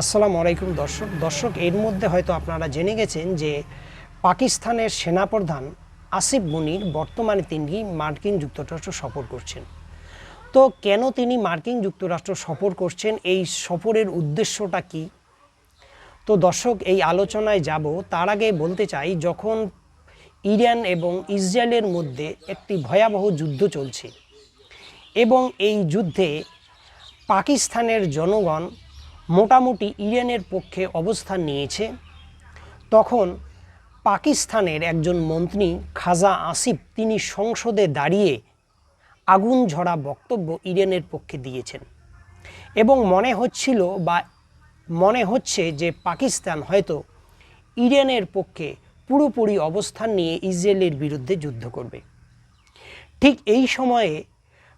আসসালামু আলাইকুম দর্শক। দর্শক, এর মধ্যে হয়তো আপনারা জেনে গেছেন যে পাকিস্তানের সেনাপ্রধান আসিফ মুনির বর্তমানে তিনি মার্কিন যুক্তরাষ্ট্র সফর করছেন। তো কেন তিনি মার্কিন যুক্তরাষ্ট্র সফর করছেন? এই সফরের উদ্দেশ্যটা কি? তো দর্শক, এই আলোচনায় যাব। তার আগে বলতে চাই, যখন ইরান এবং ইসরায়েলের মধ্যে একটি ভয়াবহ যুদ্ধ চলছে এবং এই যুদ্ধে পাকিস্তানের জনগণ মোটামুটি ইরানের পক্ষে অবস্থান নিয়েছে। তখন পাকিস্তানের একজন মন্ত্রী খাজা আসিফ তিনি সংসদে দাঁড়িয়ে আগুন ঝরা বক্তব্য ইরানের পক্ষে দিয়েছেন। এবং মনে হচ্ছিল বা মনে হচ্ছে যে পাকিস্তান হয়তো ইরানের পক্ষে পুরোপুরি অবস্থান নিয়ে ইসরায়েলের বিরুদ্ধে যুদ্ধ করবে। ঠিক এই সময়ে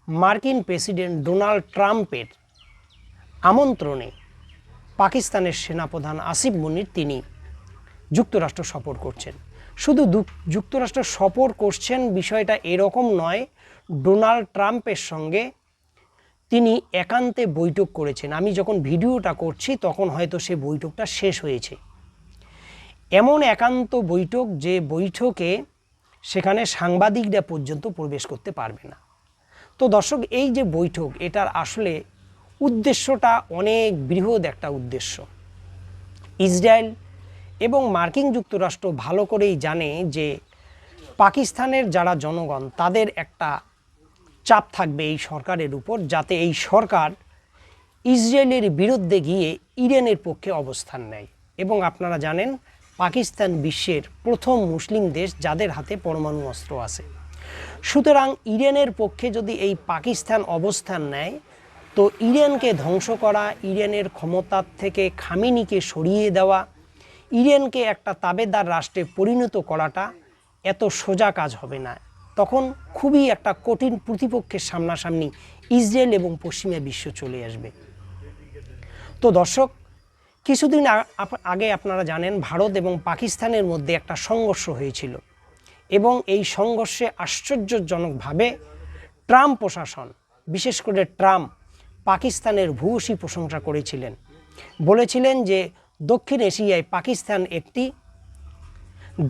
মার্কিন প্রেসিডেন্ট ডোনাল্ড ট্রাম্পের আমন্ত্রণে পাকিস্তানের সেনাপ্রধান আসিফ মুনির তিনি যুক্তরাষ্ট্র সফর করছেন। শুধু যুক্তরাষ্ট্র সফর করছেন বিষয়টা এরকম নয়, ডোনাল্ড ট্রাম্পের সঙ্গে তিনি একান্তে বৈঠক করেছেন। আমি যখন ভিডিওটা করছি তখন হয়তো সে বৈঠকটা শেষ হয়েছে। এমন একান্ত বৈঠক যে বৈঠকে সেখানে সাংবাদিকরা পর্যন্ত প্রবেশ করতে পারবে না। তো দর্শক, এই যে বৈঠক, এটার আসলে উদ্দেশ্যটা অনেক বৃহৎ একটা উদ্দেশ্য। ইসরায়েল এবং মার্কিন যুক্তরাষ্ট্র ভালো করেই জানে যে পাকিস্তানের যারা জনগণ, তাদের একটা চাপ থাকবে এই সরকারের উপর যাতে এই সরকার ইসরায়েলের বিরুদ্ধে গিয়ে ইরানের পক্ষে অবস্থান নেয়। এবং আপনারা জানেন, পাকিস্তান বিশ্বের প্রথম মুসলিম দেশ যাদের হাতে পরমাণু অস্ত্র আছে। সুতরাং ইরানের পক্ষে যদি এই পাকিস্তান অবস্থান নেয় তো ইরানকে ধ্বংস করা, ইরানের ক্ষমতার থেকে খামিনিকে সরিয়ে দেওয়া, ইরানকে একটা তাবেদার রাষ্ট্রে পরিণত করাটা এত সোজা কাজ হবে না। তখন খুবই একটা কঠিন প্রতিপক্ষের সামনাসামনি ইসরায়েল এবং পশ্চিমা বিশ্ব চলে আসবে। তো দর্শক, কিছুদিন আগে আপনারা জানেন ভারত এবং পাকিস্তানের মধ্যে একটা সংঘর্ষ হয়েছিল এবং এই সংঘর্ষে আশ্চর্যজনকভাবে ট্রাম্প প্রশাসন, বিশেষ করে ট্রাম্প পাকিস্তানের ভূয়সী প্রশংসা করেছিলেন। বলেছিলেন যে, দক্ষিণ এশিয়ায় পাকিস্তান একটি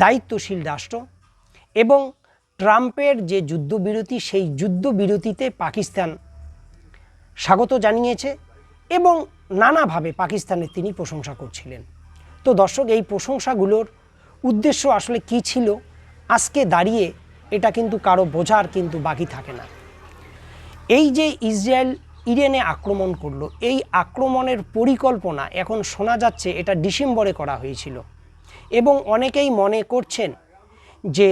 দায়িত্বশীল রাষ্ট্র এবং ট্রাম্পের যে যুদ্ধবিরতি, সেই যুদ্ধবিরতিতে পাকিস্তান স্বাগত জানিয়েছে এবং নানাভাবে পাকিস্তানের তিনি প্রশংসা করছিলেন। তো দর্শক, এই প্রশংসাগুলোর উদ্দেশ্য আসলে কি ছিল? আজকে দাঁড়িয়ে এটা কিন্তু কারও বোঝার কিন্তু বাকি থাকে না। এই যে ইসরায়েল ইরানে আক্রমণ করল। এই আক্রমণের পরিকল্পনা এখন শোনা যাচ্ছে, এটা ডিসেম্বরে করা হয়েছিল। এবং অনেকেই মনে করছেন যে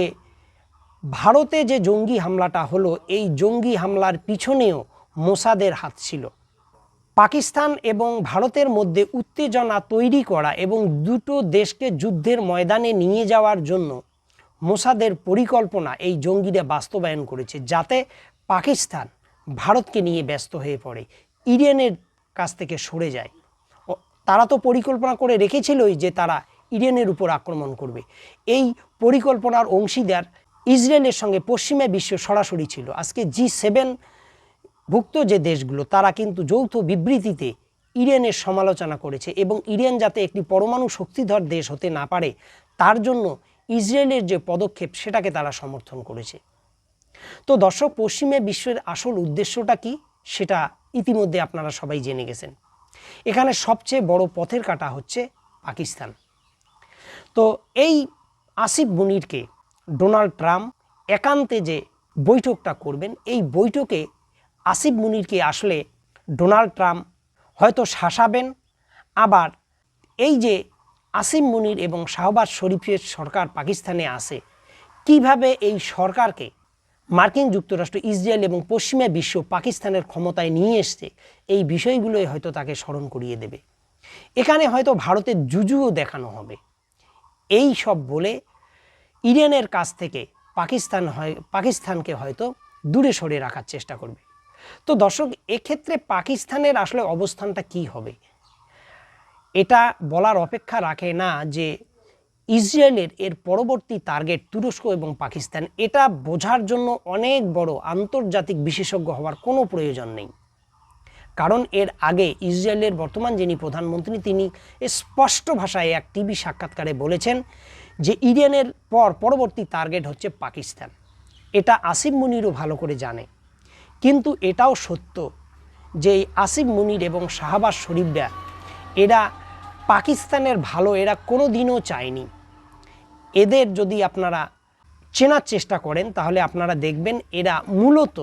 ভারতে যে জঙ্গি হামলাটা হলো, এই জঙ্গি হামলার পিছনেও মোসাদের হাত ছিল। পাকিস্তান এবং ভারতের মধ্যে উত্তেজনা তৈরি করা এবং দুটো দেশকে যুদ্ধের ময়দানে নিয়ে যাওয়ার জন্য মোসাদের পরিকল্পনা এই জঙ্গিরা বাস্তবায়ন করেছে, যাতে পাকিস্তান ভারতকে নিয়ে ব্যস্ত হয়ে পড়ে। ইরানের কাছ থেকে সরে যায়। তারা তো পরিকল্পনা করে রেখেছিলই যে তারা ইরানের উপর আক্রমণ করবে। এই পরিকল্পনার অংশীদার ইসরায়েলের সঙ্গে পশ্চিমা বিশ্ব সরাসরি ছিল। আজকে জি সেভেন ভুক্ত যে দেশগুলো, তারা কিন্তু যৌথ বিবৃতিতে ইরানের সমালোচনা করেছে এবং ইরান যাতে একটি পরমাণু শক্তিধর দেশ হতে না পারে, তার জন্য ইসরায়েলের যে পদক্ষেপ, সেটাকে তারা সমর্থন করেছে। তো দর্শক, পশ্চিমা বিশ্বের আসল উদ্দেশ্যটা কি? সেটা ইতিমধ্যে আপনারা সবাই জেনে গেছেন। এখানে সবচেয়ে বড় পথের কাটা হচ্ছে পাকিস্তান। তো এই আসিফ মুনিরকে ডোনাল্ড ট্রাম্প একান্তে যে বৈঠকটা করবেন, এই বৈঠকে আসিফ মুনিরকে আসলে ডোনাল্ড ট্রাম্প হয়তো শাসাবেন। আবার এই যে আসিফ মুনির এবং শাহবাজ শরীফের সরকার পাকিস্তানে আসে কীভাবে এই সরকারকে মার্কিন যুক্তরাষ্ট্র ইসরায়েল এবং পশ্চিমা বিশ্ব পাকিস্তানের ক্ষমতায় নিয়ে এসছে, এই বিষয়গুলোই হয়তো তাকে স্মরণ করিয়ে দেবে। এখানে হয়তো ভারতের জুজুও দেখানো হবে। এই সব বলে ইরানের কাছ থেকে পাকিস্তান হয়, পাকিস্তানকে হয়তো দূরে সরে রাখার চেষ্টা করবে। তো দর্শক, এক্ষেত্রে পাকিস্তানের আসলে অবস্থানটা কি হবে? এটা বলার অপেক্ষা রাখে না যে ইসরায়েলের এর পরবর্তী টার্গেট তুরস্ক এবং পাকিস্তান। এটা বোঝার জন্য অনেক বড় আন্তর্জাতিক বিশেষজ্ঞ হওয়ার কোনো প্রয়োজন নেই। কারণ এর আগে ইসরায়েলের বর্তমান যিনি প্রধানমন্ত্রী, তিনি স্পষ্ট ভাষায় এক টিভি সাক্ষাৎকারে বলেছেন যে ইরানের পর পরবর্তী টার্গেট হচ্ছে পাকিস্তান। এটা আসিফ মুনিরও ভালো করে জানে। কিন্তু এটাও সত্য যে আসিফ মুনির এবং শাহবাজ শরীফরা, এরা পাকিস্তানের ভালো এরা কোনো দিনও চায়নি। এদের যদি আপনারা চেনার চেষ্টা করেন, তাহলে আপনারা দেখবেন এরা মূলত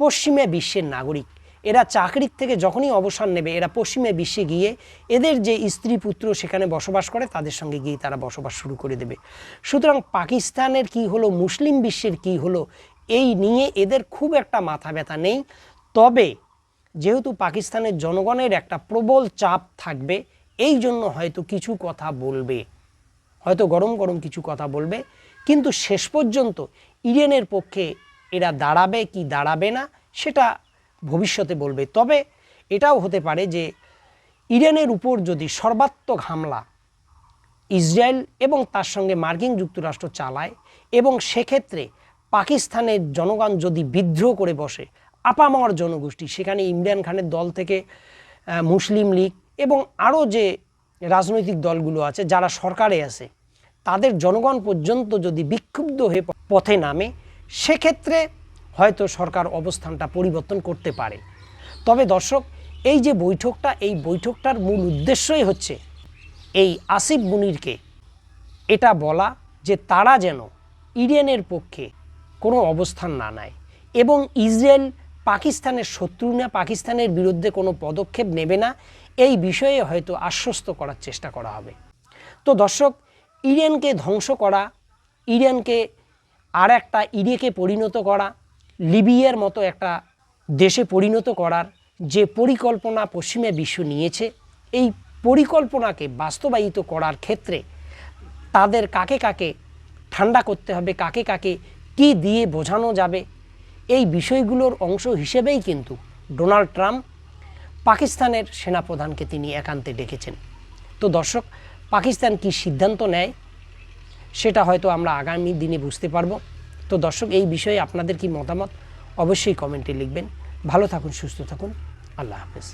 পশ্চিমা বিশ্বের নাগরিক। এরা চাকরির থেকে যখনই অবসর নেবে, এরা পশ্চিমে বিশ্বে গিয়ে এদের যে স্ত্রী পুত্র সেখানে বসবাস করে, তাদের সঙ্গে গিয়ে তারা বসবাস শুরু করে দেবে। সুতরাং পাকিস্তানের কি হলো, মুসলিম বিশ্বের কি হলো, এই নিয়ে এদের খুব একটা মাথা ব্যথা নেই। তবে যেহেতু পাকিস্তানের জনগণের একটা প্রবল চাপ থাকবে, এই জন্য হয়তো কিছু কথা বলবে। হয়তো গরম গরম কিছু কথা বলবে, কিন্তু শেষ পর্যন্ত ইরানের পক্ষে এরা দাঁড়াবে কি দাঁড়াবে না, সেটা ভবিষ্যতে বলবে। তবে এটাও হতে পারে যে ইরানের উপর যদি সর্বাত্মক হামলা ইসরায়েল এবং তার সঙ্গে মার্কিন যুক্তরাষ্ট্র চালায় এবং সেক্ষেত্রে পাকিস্তানের জনগণ যদি বিদ্রোহ করে বসে, আপামর জনগোষ্ঠী, সেখানে ইমরান খানের দল থেকে মুসলিম লীগ এবং আরও যে রাজনৈতিক দলগুলো আছে, যারা সরকারে আছে, তাদের জনগণ পর্যন্ত যদি বিক্ষুব্ধ হয়ে পথে নামে, সেক্ষেত্রে হয়তো সরকার অবস্থানটা পরিবর্তন করতে পারে। তবে দর্শক, এই যে বৈঠকটা, এই বৈঠকটার মূল উদ্দেশ্যই হচ্ছে এই আসিফ মুনিরকে এটা বলা যে তারা যেন ইরানের পক্ষে কোনো অবস্থান না নেয় এবং ইসরায়েল পাকিস্তানের শত্রু না, পাকিস্তানের বিরুদ্ধে কোনো পদক্ষেপ নেবে না এই বিষয়ে হয়তো আশ্বস্ত করার চেষ্টা করা হবে। তো দর্শক, ইরানকে ধ্বংস করা, ইরানকে আর একটা ইরেকে পরিণত করা, লিবিয়ার মতো একটা দেশে পরিণত করার যে পরিকল্পনা পশ্চিমা বিশ্ব নিয়েছে, এই পরিকল্পনাকে বাস্তবায়িত করার ক্ষেত্রে তাদের কাকে কাকে ঠান্ডা করতে হবে, কাকে কাকে কি দিয়ে বোঝানো যাবে, এই বিষয়গুলোর অংশ হিসেবেই কিন্তু ডোনাল্ড ট্রাম্প পাকিস্তানের সেনাপ্রধানকে তিনি একান্তে ডেকেছেন। তো দর্শক, পাকিস্তান কি সিদ্ধান্ত নেয়, সেটা হয়তো আমরা আগামী দিনে বুঝতে পারব। তো দর্শক, এই বিষয়ে আপনাদের কি মতামত? অবশ্যই কমেন্টে লিখবেন। ভালো থাকুন, সুস্থ থাকুন। আল্লাহ হাফেজ।